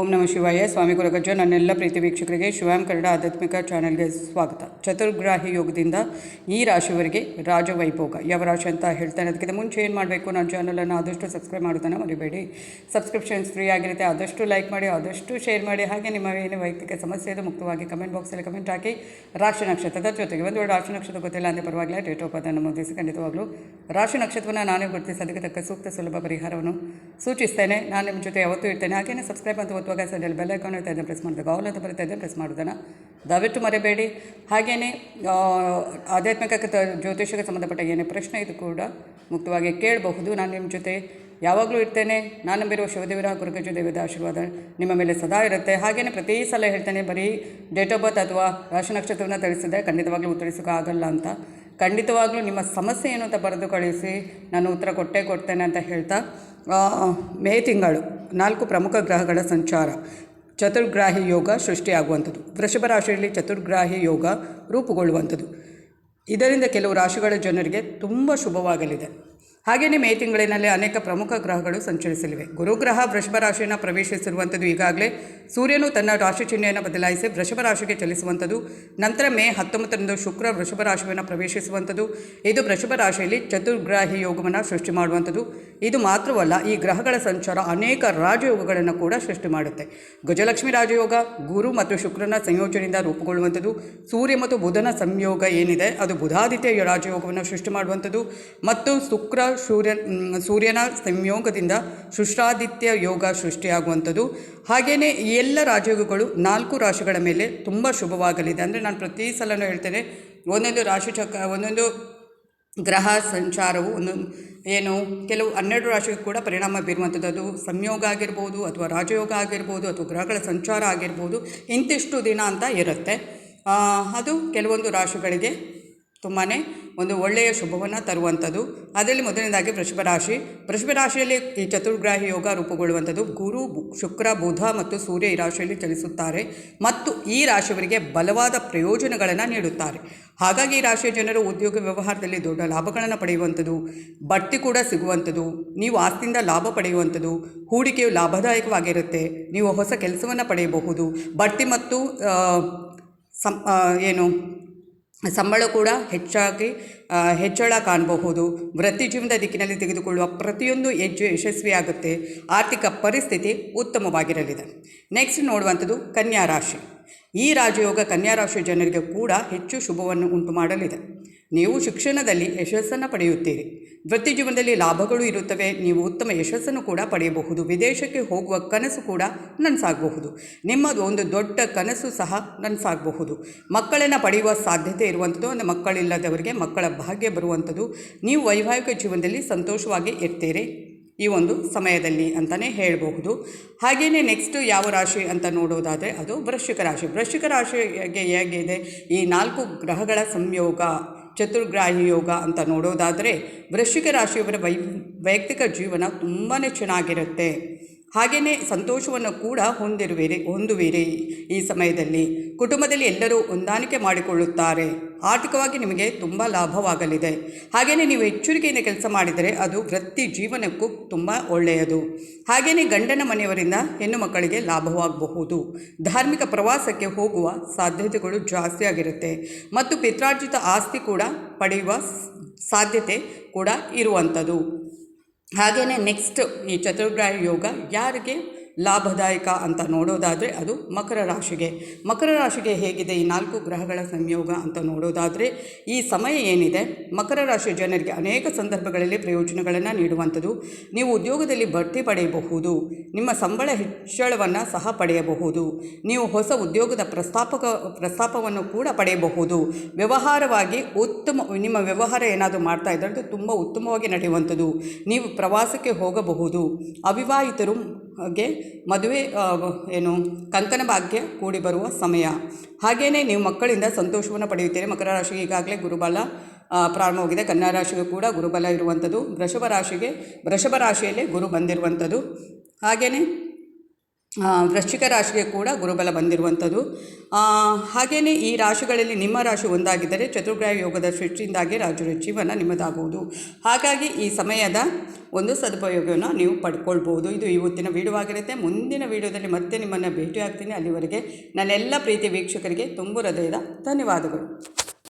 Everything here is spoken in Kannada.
ಓಂ ನಮ ಶಿವಾಯ. ಸ್ವಾಮಿ ಗುರುಗಜ್ಜ ನನ್ನೆಲ್ಲ ಪ್ರೀತಿ ವೀಕ್ಷಕರಿಗೆ ಶಿವಾಂ ಕನ್ನಡ ಆಧ್ಯಾತ್ಮಿಕ ಚಾನೆಲ್ಗೆ ಸ್ವಾಗತ. ಚತುರ್ಗ್ರಾಹಿ ಯೋಗದಿಂದ ಈ ರಾಶಿಯವರಿಗೆ ರಾಜವೈಭೋಗ. ಯಾವ ರಾಶಿ ಅಂತ ಹೇಳ್ತಾನೆ ಅದಕ್ಕಿಂತ ಮುಂಚೆ ಏನು ಮಾಡಬೇಕು? ನನ್ನ ಚಾನಲನ್ನು ಆದಷ್ಟು ಸಬ್ಸ್ಕ್ರೈಬ್ ಮಾಡೋದನ್ನು ಮರಿಬೇಡಿ. ಸಬ್ಸ್ಕ್ರಿಪ್ಷನ್ಸ್ ಫ್ರೀ ಆಗಿರುತ್ತೆ. ಆದಷ್ಟು ಲೈಕ್ ಮಾಡಿ, ಆದಷ್ಟು ಶೇರ್ ಮಾಡಿ. ಹಾಗೆ ನಿಮ್ಮ ಏನು ವೈಯಕ್ತಿಕ ಸಮಸ್ಯೆ ಇದೆ ಮುಕ್ತವಾಗಿ ಕಮೆಂಟ್ ಬಾಕ್ಸಲ್ಲಿ ಕಮೆಂಟ್ ಹಾಕಿ. ರಾಶಿ ನಕ್ಷತ್ರದ ಜೊತೆಗೆ ಒಂದು ರಾಶಿ ನಕ್ಷತ್ರ ಗೊತ್ತಿಲ್ಲ ಅಂದರೆ ಪರವಾಗಿಲ್ಲ. ಡೇಟ್ ಆಫ್ ಬರ್ತ್ ನಮೂದಿಸಿ ಖಂಡಿತವಾಗ್ಲೂ. ರಾಶಿ ನಕ್ಷತ್ರವನ್ನು ನಾನೇ ಗುರುತಿಸಿ ಅದಕ್ಕೆ ತಕ್ಕ ಸೂಕ್ತ ಸುಲಭ ಪರಿಹಾರವನ್ನು ಸೂಚಿಸ್ತೇನೆ. ನಾನು ನಿಮ್ಮ ಜೊತೆ ಯಾವತ್ತೂ ಇರ್ತೇನೆ. ಹಾಗೆಯೇ ಸಬ್ಸ್ಕ್ರೈಬ್ ಅಂತ ಒತ್ತುವಾಗ ಸೈಡಲ್ಲಿ ಬೆಲ್ ಐಕಾನ್ ಇರ್ತಾ ಇದೆ ಪ್ರೆಸ್ ಮಾಡಿದಾಗ ಆಲ್ ಅಂತ ಬರುತ್ತೆ ಇದೆ ಪ್ರೆಸ್ ಮಾಡೋದನ್ನು ದಯವಿಟ್ಟು ಮರೆಯಬೇಡಿ ಹಾಗೆಯೇ ಆಧ್ಯಾತ್ಮಿಕ ಜ್ಯೋತಿಷಕ್ಕೆ ಸಂಬಂಧಪಟ್ಟ ಏನೇ ಪ್ರಶ್ನೆ ಇದು ಕೂಡ ಮುಕ್ತವಾಗಿ ಕೇಳಬಹುದು. ನಾನು ನಿಮ್ಮ ಜೊತೆ ಯಾವಾಗಲೂ ಇರ್ತೇನೆ. ನಾನು ನಂಬಿರುವ ಶಿವದೇವರ ಗುರುಗಜ ದೇವದ ಆಶೀರ್ವಾದ ನಿಮ್ಮ ಮೇಲೆ ಸದಾ ಇರುತ್ತೆ. ಹಾಗೆಯೇ ಪ್ರತಿ ಸಲ ಹೇಳ್ತೇನೆ, ಬರೀ ಡೇಟ್ ಆಫ್ ಬರ್ತ್ ಅಥವಾ ರಾಶಿ ನಕ್ಷತ್ರವನ್ನು ತಿಳಿಸಿದೆ ಖಂಡಿತವಾಗ್ಲೂ ಉತ್ತರಿಸೋಕ್ಕಾಗಲ್ಲ ಅಂತ. ಖಂಡಿತವಾಗ್ಲೂ ನಿಮ್ಮ ಸಮಸ್ಯೆ ಏನು ಅಂತ ಬರೆದು ಕಳಿಸಿ, ನಾನು ಉತ್ತರ ಕೊಟ್ಟೇ ಕೊಡ್ತೇನೆ ಅಂತ ಹೇಳ್ತಾ ಮೇ ತಿಂಗಳು. ನಾಲ್ಕು ಪ್ರಮುಖ ಗ್ರಹಗಳ ಸಂಚಾರ. ಚತುರ್ಗ್ರಾಹಿ ಯೋಗ ಸೃಷ್ಟಿಯಾಗುವಂಥದ್ದು. ವೃಷಭ ರಾಶಿಯಲ್ಲಿ ಚತುರ್ಗ್ರಾಹಿ ಯೋಗ ರೂಪುಗೊಳ್ಳುವಂಥದ್ದು. ಇದರಿಂದ ಕೆಲವು ರಾಶಿಗಳ ಜನರಿಗೆ ತುಂಬ ಶುಭವಾಗಲಿದೆ. ಹಾಗೆಯೇ ಮೇ ತಿಂಗಳಿನಲ್ಲಿ ಅನೇಕ ಪ್ರಮುಖ ಗ್ರಹಗಳು ಸಂಚರಿಸಲಿವೆ. ಗುರುಗ್ರಹ ವೃಷಭ ರಾಶಿಯನ್ನು ಪ್ರವೇಶಿಸಿರುವಂಥದ್ದು ಈಗಾಗಲೇ ಸೂರ್ಯನು ತನ್ನ ರಾಶಿ ಚಿಹ್ನೆಯನ್ನು ಬದಲಾಯಿಸಿ ವೃಷಭ ರಾಶಿಗೆ ಚಲಿಸುವಂಥದ್ದು. ನಂತರ ಮೇ ಹತ್ತೊಂಬತ್ತರಂದು ಶುಕ್ರ ವೃಷಭ ರಾಶಿಯನ್ನು ಪ್ರವೇಶಿಸುವಂಥದ್ದು. ಇದು ವೃಷಭ ರಾಶಿಯಲ್ಲಿ ಚತುರ್ಗ್ರಾಹಿ ಯೋಗವನ್ನು ಸೃಷ್ಟಿ ಮಾಡುವಂಥದ್ದು. ಇದು ಮಾತ್ರವಲ್ಲ, ಈ ಗ್ರಹಗಳ ಸಂಚಾರ ಅನೇಕ ರಾಜಯೋಗಗಳನ್ನು ಕೂಡ ಸೃಷ್ಟಿ ಮಾಡುತ್ತೆ. ಗಜಲಕ್ಷ್ಮಿ ರಾಜಯೋಗ, ಗುರು ಮತ್ತು ಶುಕ್ರನ ಸಂಯೋಜನೆಯಿಂದ ರೂಪುಗೊಳ್ಳುವಂಥದ್ದು. ಸೂರ್ಯ ಮತ್ತು ಬುಧನ ಸಂಯೋಗ ಏನಿದೆ, ಅದು ಬುಧಾದಿತ್ಯ ರಾಜಯೋಗವನ್ನು ಸೃಷ್ಟಿ ಮಾಡುವಂಥದ್ದು. ಮತ್ತು ಶುಕ್ರ ಸೂರ್ಯ ಸೂರ್ಯನ ಸಂಯೋಗದಿಂದ ಶುಷ್ರಾದಿತ್ಯ ಯೋಗ ಸೃಷ್ಟಿಯಾಗುವಂಥದ್ದು. ಹಾಗೆಯೇ ಎಲ್ಲ ರಾಜಯೋಗಗಳು ನಾಲ್ಕು ರಾಶಿಗಳ ಮೇಲೆ ತುಂಬ ಶುಭವಾಗಲಿದೆ. ಅಂದರೆ ನಾನು ಪ್ರತಿ ಸಲನೂ ಹೇಳ್ತೇನೆ, ಒಂದೊಂದು ರಾಶಿ ಚಕ್ರ ಒಂದೊಂದು ಗ್ರಹ ಸಂಚಾರವು ಒಂದೊಂದು ಏನು, ಕೆಲವು ಹನ್ನೆರಡು ರಾಶಿಗೂ ಕೂಡ ಪರಿಣಾಮ ಬೀರುವಂಥದ್ದು. ಅದು ಸಂಯೋಗ ಆಗಿರ್ಬೋದು, ಅಥವಾ ರಾಜಯೋಗ ಆಗಿರ್ಬೋದು, ಅಥವಾ ಗ್ರಹಗಳ ಸಂಚಾರ ಆಗಿರ್ಬೋದು, ಇಂತಿಷ್ಟು ದಿನ ಅಂತ ಇರುತ್ತೆ. ಅದು ಕೆಲವೊಂದು ರಾಶಿಗಳಿಗೆ ತುಂಬಾ ಒಂದು ಒಳ್ಳೆಯ ಶುಭವನ್ನು ತರುವಂಥದ್ದು. ಅದರಲ್ಲಿ ಮೊದಲನೇದಾಗಿ ವೃಷಭ ರಾಶಿ ವೃಷಭ ರಾಶಿಯಲ್ಲಿ ಈ ಚತುರ್ಗ್ರಾಹಿ ಯೋಗ ರೂಪುಗೊಳ್ಳುವಂಥದ್ದು ಗುರು ಶುಕ್ರ, ಬುಧ ಮತ್ತು ಸೂರ್ಯ ಈ ರಾಶಿಯಲ್ಲಿ ಚಲಿಸುತ್ತಾರೆ ಮತ್ತು ಈ ರಾಶಿಯವರಿಗೆ ಬಲವಾದ ಪ್ರಯೋಜನಗಳನ್ನು ನೀಡುತ್ತಾರೆ. ಹಾಗಾಗಿ ಈ ರಾಶಿಯ ಜನರು ಉದ್ಯೋಗ ವ್ಯವಹಾರದಲ್ಲಿ ದೊಡ್ಡ ಲಾಭಗಳನ್ನು ಪಡೆಯುವಂಥದ್ದು, ಬಡ್ತಿ ಕೂಡ ಸಿಗುವಂಥದ್ದು, ನೀವು ಆಸ್ತಿಯಿಂದ ಲಾಭ ಪಡೆಯುವಂಥದ್ದು, ಹೂಡಿಕೆಯು ಲಾಭದಾಯಕವಾಗಿರುತ್ತೆ, ನೀವು ಹೊಸ ಕೆಲಸವನ್ನು ಪಡೆಯಬಹುದು, ಬಡ್ತಿ ಮತ್ತು ಸಂ ಏನು ಸಂಬಳ ಕೂಡ ಹೆಚ್ಚಾಗಿ ಹೆಚ್ಚಳ ಕಾಣಬಹುದು. ವೃತ್ತಿ ಜೀವನದ ದಿಕ್ಕಿನಲ್ಲಿ ತೆಗೆದುಕೊಳ್ಳುವ ಪ್ರತಿಯೊಂದು ಹೆಜ್ಜೆ ಯಶಸ್ವಿಯಾಗುತ್ತೆ. ಆರ್ಥಿಕ ಪರಿಸ್ಥಿತಿ ಉತ್ತಮವಾಗಿರಲಿದೆ. ನೆಕ್ಸ್ಟ್ ನೋಡುವಂಥದ್ದು ಕನ್ಯಾ ರಾಶಿ. ಈ ರಾಜಯೋಗ ಕನ್ಯಾ ರಾಶಿ ಜನರಿಗೆ ಕೂಡ ಹೆಚ್ಚು ಶುಭವನ್ನು ಉಂಟು ಮಾಡಲಿದೆ. ನೀವು ಶಿಕ್ಷಣದಲ್ಲಿ ಯಶಸ್ಸನ್ನು ಪಡೆಯುತ್ತೀರಿ. ವೃತ್ತಿ ಜೀವನದಲ್ಲಿ ಲಾಭಗಳು ಇರುತ್ತವೆ. ನೀವು ಉತ್ತಮ ಯಶಸ್ಸನ್ನು ಕೂಡ ಪಡೆಯಬಹುದು. ವಿದೇಶಕ್ಕೆ ಹೋಗುವ ಕನಸು ಕೂಡ ನನಸಾಗಬಹುದು. ನಿಮ್ಮದು ಒಂದು ದೊಡ್ಡ ಕನಸು ಸಹ ನನಸಾಗಬಹುದು. ಮಕ್ಕಳನ್ನು ಪಡೆಯುವ ಸಾಧ್ಯತೆ ಇರುವಂಥದ್ದು, ಒಂದು ಮಕ್ಕಳಿಲ್ಲದವರಿಗೆ ಮಕ್ಕಳ ಭಾಗ್ಯ ಬರುವಂಥದ್ದು. ನೀವು ವೈವಾಹಿಕ ಜೀವನದಲ್ಲಿ ಸಂತೋಷವಾಗಿ ಇರ್ತೀರಿ. ಈ ಒಂದು ಸಮಯದಲ್ಲಿ ಅಂತಲೇ ಹೇಳಬಹುದು. ಹಾಗೆಯೇ ನೆಕ್ಸ್ಟ್ ಯಾವ ರಾಶಿ ಅಂತ ನೋಡೋದಾದರೆ, ಅದು ವೃಶ್ಚಿಕ ರಾಶಿ. ವೃಶ್ಚಿಕ ರಾಶಿಗೆ ಹೇಗಿದೆ? ಈ ನಾಲ್ಕು ಗ್ರಹಗಳ ಸಂಯೋಗ. ಚತುರ್ಗ್ರಾಹಿ ಯೋಗ ಅಂತ ನೋಡೋದಾದರೆ ವೃಶ್ಚಿಕ ರಾಶಿಯವರ ವೈ ವೈಯಕ್ತಿಕ ಜೀವನ ತುಂಬಾ ಚೆನ್ನಾಗಿರುತ್ತೆ. ಹಾಗೆಯೇ ಸಂತೋಷವನ್ನು ಕೂಡ ಹೊಂದಿರುವಿರಿ, ಹೊಂದುವಿರಿ ಈ ಸಮಯದಲ್ಲಿ. ಕುಟುಂಬದಲ್ಲಿ ಎಲ್ಲರೂ ಹೊಂದಾಣಿಕೆ ಮಾಡಿಕೊಳ್ಳುತ್ತಾರೆ. ಆರ್ಥಿಕವಾಗಿ ನಿಮಗೆ ತುಂಬ ಲಾಭವಾಗಲಿದೆ. ಹಾಗೆಯೇ ನೀವು ಎಚ್ಚರಿಕೆಯಿಂದ ಕೆಲಸ ಮಾಡಿದರೆ ಅದು ವೃತ್ತಿ ಜೀವನಕ್ಕೂ ತುಂಬ ಒಳ್ಳೆಯದು. ಹಾಗೆಯೇ ಗಂಡನ ಮನೆಯವರಿಂದ ಹೆಣ್ಣು ಮಕ್ಕಳಿಗೆ ಲಾಭವಾಗಬಹುದು. ಧಾರ್ಮಿಕ ಪ್ರವಾಸಕ್ಕೆ ಹೋಗುವ ಸಾಧ್ಯತೆಗಳು ಜಾಸ್ತಿ ಆಗಿರುತ್ತೆ. ಮತ್ತು ಪಿತ್ರಾರ್ಜಿತ ಆಸ್ತಿ ಕೂಡ ಪಡೆಯುವ ಸಾಧ್ಯತೆ ಕೂಡ ಇರುವಂಥದ್ದು. ಹಾಗೆಯೇ ನೆಕ್ಸ್ಟ್ ಈ ಚತುರ್ಗ್ರಾಹ ಯೋಗ ಯಾರಿಗೆ? ಲಾಭದಾಯಕ ಅಂತ ನೋಡೋದಾದರೆ ಅದು ಮಕರ ರಾಶಿಗೆ. ಮಕರ ರಾಶಿಗೆ ಹೇಗಿದೆ? ಈ ನಾಲ್ಕು ಗ್ರಹಗಳ ಸಂಯೋಗ ಅಂತ ನೋಡೋದಾದರೆ ಈ ಸಮಯ ಏನಿದೆ? ಮಕರ ರಾಶಿ ಜನರಿಗೆ ಅನೇಕ ಸಂದರ್ಭಗಳಲ್ಲಿ ಪ್ರಯೋಜನಗಳನ್ನು ನೀಡುವಂಥದ್ದು. ನೀವು ಉದ್ಯೋಗದಲ್ಲಿ ಬಡ್ತಿ ಪಡೆಯಬಹುದು. ನಿಮ್ಮ ಸಂಬಳ ಹೆಚ್ಚಳವನ್ನು ಸಹ ಪಡೆಯಬಹುದು. ನೀವು ಹೊಸ ಉದ್ಯೋಗದ ಪ್ರಸ್ತಾಪಕ, ಪ್ರಸ್ತಾಪವನ್ನು ಕೂಡ ಪಡೆಯಬಹುದು. ವ್ಯವಹಾರವಾಗಿ ಉತ್ತಮ, ನಿಮ್ಮ ವ್ಯವಹಾರ ಏನಾದರೂ ಮಾಡ್ತಾ ಇದ್ದರೆ ತುಂಬ ಉತ್ತಮವಾಗಿ ನಡೆಯುವಂಥದ್ದು. ನೀವು ಪ್ರವಾಸಕ್ಕೆ ಹೋಗಬಹುದು. ಅವಿವಾಹಿತರು ಗೆ ಮದುವೆ ಏನು ಕಂಕನ ಭಾಗ್ಯ ಕೂಡಿ ಬರುವ ಸಮಯ. ಹಾಗೆಯೇ ನೀವು ಮಕ್ಕಳಿಂದ ಸಂತೋಷವನ್ನು ಪಡೆಯುತ್ತೀರಿ. ಮಕರ ರಾಶಿಗೆ ಈಗಾಗಲೇ ಗುರುಬಲ ಪ್ರಾರಂಭವಾಗಿದೆ ಕನ್ಯಾ ರಾಶಿಗೂ ಕೂಡ ಗುರುಬಲ ಇರುವಂಥದ್ದು. ವೃಷಭ ರಾಶಿಗೆ ವೃಷಭ ರಾಶಿಯಲ್ಲೇ ಗುರು ಬಂದಿರುವಂಥದ್ದು. ಹಾಗೆಯೇ ವೃಶ್ಚಿಕ ರಾಶಿಗೆ ಕೂಡ ಗುರುಬಲ ಬಂದಿರುವಂಥದ್ದು. ಹಾಗೆಯೇ ಈ ರಾಶಿಗಳಲ್ಲಿ ನಿಮ್ಮ ರಾಶಿ ಒಂದಾಗಿದ್ದರೆ ಚತುರ್ಗ್ರಹ ಯೋಗದ ಸೃಷ್ಟಿಯಿಂದಾಗಿ ರಾಜರ ಜೀವನ ನಿಮ್ಮದಾಗುವುದು. ಹಾಗಾಗಿ ಈ ಸಮಯದ ಒಂದು ಸದುಪಯೋಗವನ್ನು ನೀವು ಪಡ್ಕೊಳ್ಬೋದು. ಇದು ಇವತ್ತಿನ ವಿಡಿಯೋ ಆಗಿರುತ್ತೆ. ಮುಂದಿನ ವಿಡಿಯೋದಲ್ಲಿ ಮತ್ತೆ ನಿಮ್ಮನ್ನು ಭೇಟಿಯಾಗ್ತೀನಿ. ಅಲ್ಲಿವರೆಗೆ ನನ್ನೆಲ್ಲ ಪ್ರೀತಿ ವೀಕ್ಷಕರಿಗೆ ತುಂಬು ಹೃದಯದ ಧನ್ಯವಾದಗಳು.